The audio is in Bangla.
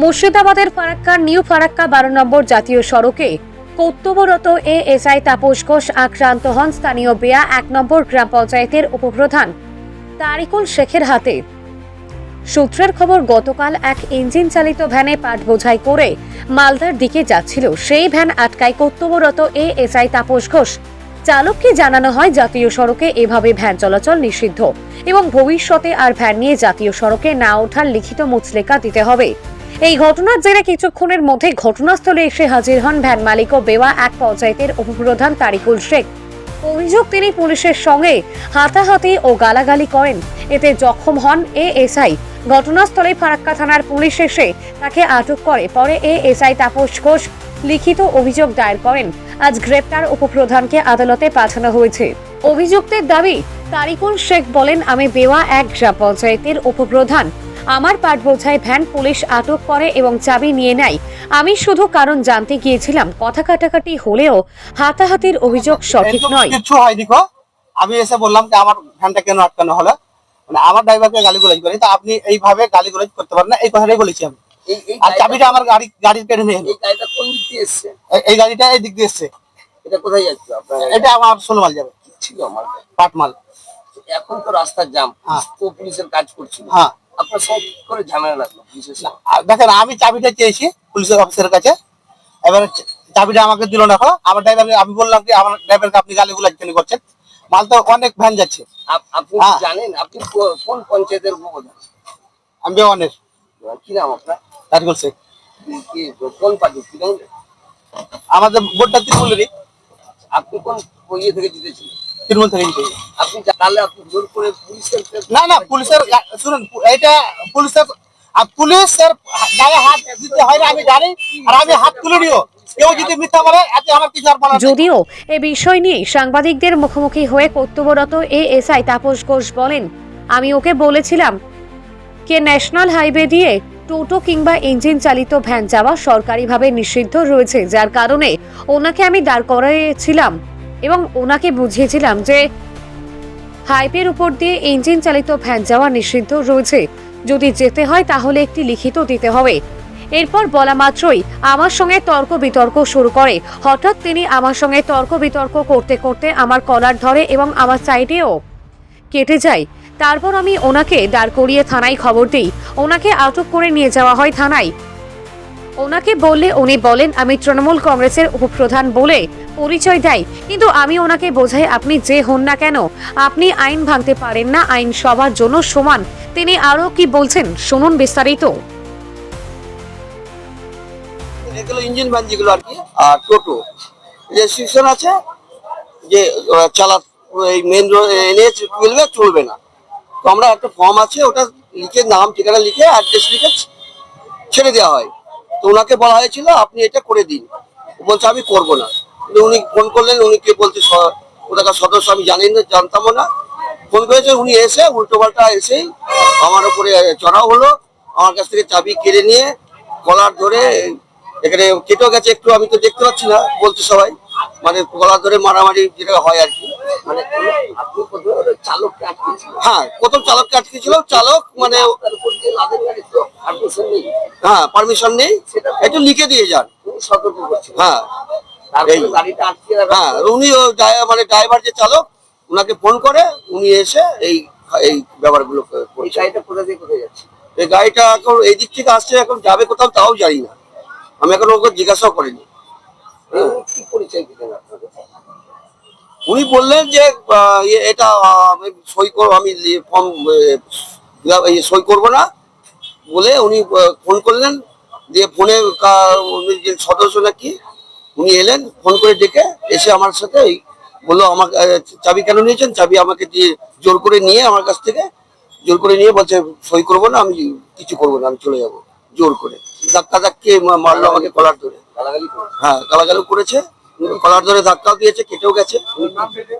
মুর্শিদাবাদের ফারাক্কা, নিউ ফারাক্কা বারো নম্বর জাতীয় সড়কে কর্তব্যরত এএসআই তাপস ঘোষ আক্রান্ত হন স্থানীয় বেয়া এক নম্বর গ্রাম পঞ্চায়েতের উপপ্রধান তারিকুল শেখের হাতে। সূত্রের খবর, গতকাল এক ইঞ্জিন চালিত ভ্যানে পাঠ বোঝাই করে মালদার দিকে যাচ্ছিল। সেই ভ্যান আটকায় কর্তব্যরত আই তাপস ঘোষ চালককে জানানো হয় জাতীয় সড়কে এভাবে ভ্যান চলাচল নিষিদ্ধ এবং ভবিষ্যতে আর ভ্যান নিয়ে জাতীয় সড়কে না ওঠার লিখিত মুচলেকা দিতে হবে। এই ঘটনার জেরে কিছুক্ষণের মধ্যে ঘটনাস্থলে এসে হাজির হন ভ্যান মালিক ও বেওয়া এক পঞ্চায়েতের উপপ্রধান তারিকুল শেখ। অভিযোগ তিনি পুলিশের সঙ্গে হাতাহাতি ও গালাগালি করেন। এতে জখম হন এএসআই। ঘটনাস্থলে ফারাক্কা থানার পুলিশ এসে তাকে আটক করে। পরে এএসআই তাপস ঘোষ লিখিত অভিযোগ দায়ের করেন। আজ গ্রেপ্তার উপপ্রধানকে আদালতে পাঠানো হয়েছে। অভিযুক্তের দাবি তারিকুল শেখ বলেন আমি বেওয়া এক গ্রাম পঞ্চায়েতের উপপ্রধান। আমার পাট বোঝাই ভ্যান পুলিশ আটক করে এবং চাবি নিয়ে নেয়। আমি শুধু কারণ জানতে গিয়েছিলাম। কথা কাটাকাটি হলেও হাতাহাতির অভিযোগ সঠিক নয়। কিচ্ছু হয়নি গো। আমি এসে বললাম যে আমার ভ্যানটা কেন আটকানো হলো? মানে আমার ড্রাইভারকে গালি গুলাজ করি। তা আপনি এইভাবে গালি গুলাজ করতে পারেন না এই কথাটাই বলেছি আমি। আর চাবিটা আমার গাড়ি গাড়ির কেটে নিয়ে এই গাড়িটা কোন দিক দিয়ে এসছে? এই- গাড়িটা এই দিক দিয়ে এসছে। এটা কোথায় যাচ্ছে আপনার? এটা আমার সোলমাল যাবে। ছিল আমার। পাটমাল। এখন তো রাস্তার জাম। হ্যাঁ। তো পুলিশের কাজ করছিল। হ্যাঁ। আপনার সঙ্গে করে ঝামেলা লাগল পুলিশের আর দেখেন আমি চাবিটা চেয়েছি পুলিশের অফিসারের কাছে। এবার চাবিটা আমাকে দিল না এখন। আমার ড্রাইভারকে আমি বললাম কি আমার ড্রাইভারকে আপনি গালি গুলাজ কেন করছেন। মাল তো অনেক ভ্যান যাচ্ছে। আপ- আপনি হ্যাঁ। জানেন? আপনি কোন পঞ্চায়েতের উপপ্রধান? আমি বেওয়ানের কি নাম আপনার? তারিকুল শেখ। কি কোন পার্টি? তৃণমূলে আমাদের তৃণমূলেরই। আপনি কোন ইয়ে থেকে জিতেছিলেন? তৃণমূল থেকে জিতে আপনি তাহলে আপনি জোর করে পুলিশের না না পুলিশের শুনুন এটা পুলিশের আর পুলিশের গায়ে হাত দিতে হয় না আমি জানি আর আমি হাত তুলে নিও কেউ যদি মিথ্যা বলে এতে আমার কিছু আর বলার নেই। যদিও এ বিষয় নিয়ে সাংবাদিকদের মুখোমুখি হয়ে কর্তব্যরত এএসআই তাপস ঘোষ বলেন আমি ওকে বলেছিলাম কে ন্যাশনাল হাইওয়ে দিয়ে টোটো কিংবা ইঞ্জিন চালিত ভ্যান যাওয়া সরকারিভাবে নিষিদ্ধ রয়েছে, যার কারণে ওনাকে আমি দাঁড় করাইছিলাম এবং ওনাকে বুঝিয়েছিলাম যে হাইওয়ের উপর দিয়ে ইঞ্জিন চালিত ভ্যান যাওয়া নিষিদ্ধ রয়েছে। যদি যেতে হয় তাহলে একটি লিখিত দিতে হবে। এরপর বলা মাত্রই আমার সঙ্গে তর্ক বিতর্ক শুরু করে। হঠাৎ তিনি আমার সঙ্গে তর্ক বিতর্ক করতে করতে আমার কলার ধরে এবং আমার সাইডেও কেটে যায়। তারপর আমি ওনাকে দাঁড় করিয়ে থানায় খবর দিই। ওনাকে আটক করে নিয়ে যাওয়া হয় থানায়। ওনাকে বললে উনি বলেন, আমি তৃণমূল কংগ্রেসের উপপ্রধান বলে পরিচয় দেয়। কিন্তু আমি ওনাকে বোঝাই আপনি যে হন না কেন, আপনি আইন ভাঙতে পারেন না, আইন সবার জন্য সমান। তিনি আরও কি বলছেন, শুনুন বিস্তারিত। এগুলো ইঞ্জিন ভ্যান যেগুলো আর কি, আর টোটো। আছে, যে চালা, এই মেন রোড টুয়েলভে চলবে না। তো আমরা একটা ফর্ম আছে, ওটা লিখে, নাম, ঠিকানা লিখে অ্যাড্রেস লিখে ছেড়ে দেওয়া হয়। তো ওনাকে বলা হয়েছিল, আপনি এটা করে দিন। বলছে, আমি করব না। কিন্তু উনি ফোন করলেন, উনি কে বলছে ওটাকার সদস্য আমি জানি না জানতামও না। ফোন করেছে, উনি এসে উল্টো পাল্টা এসেই আমার উপরে চড়াও হলো, আমার কাছ থেকে চাবি কেড়ে নিয়ে, কলার ধরে, এখানে কেটেও গেছে, একটু আমি তো দেখতে পাচ্ছি না, বলছে সবাই। মানে গলা ধরে মারামারি যেটা হয় আর কি। মানে চালককে হ্যাঁ প্রথম চালককে আটকে ছিল চালক মানে হ্যাঁ পারমিশন নেই একটু লিখে দিয়ে যান। সতর্ক হ্যাঁ হ্যাঁ উনি মানে ড্রাইভার যে চালক উনাকে ফোন করে উনি এসে এই এই ব্যাপারগুলো এই করছে। গাড়িটা কোথা দিয়ে কোথায় যাচ্ছে? এই গাড়িটা এখন এই দিক থেকে আসছে এখন যাবে কোথাও তাও জানি না। আমি এখন ওকে জিজ্ঞাসাও করিনি। উনি বললেন যে এটা সই করব, আমি ফর্ম সই করব না বলে উনি ফোন করলেন। দিয়ে ফোনে উনি যে সদস্য নাকি, উনি এলেন, ফোন করে ডেকে এসে আমার সাথে বলল, আমাকে চাবি কেন নিয়েছেন? চাবি আমাকে দিয়ে জোর করে নিয়ে আমার কাছ থেকে, জোর করে নিয়ে বলছে, সই করব না, আমি কিছু করব না, আমি চলে যাব, জোর করে। ধাক্কা ধাক্কি মারলো আমাকে কলার ধরে। হ্যাঁ গালাগালি করেছে। কলার ধরে ধাক্কাও দিয়েছে কেটেও গেছে।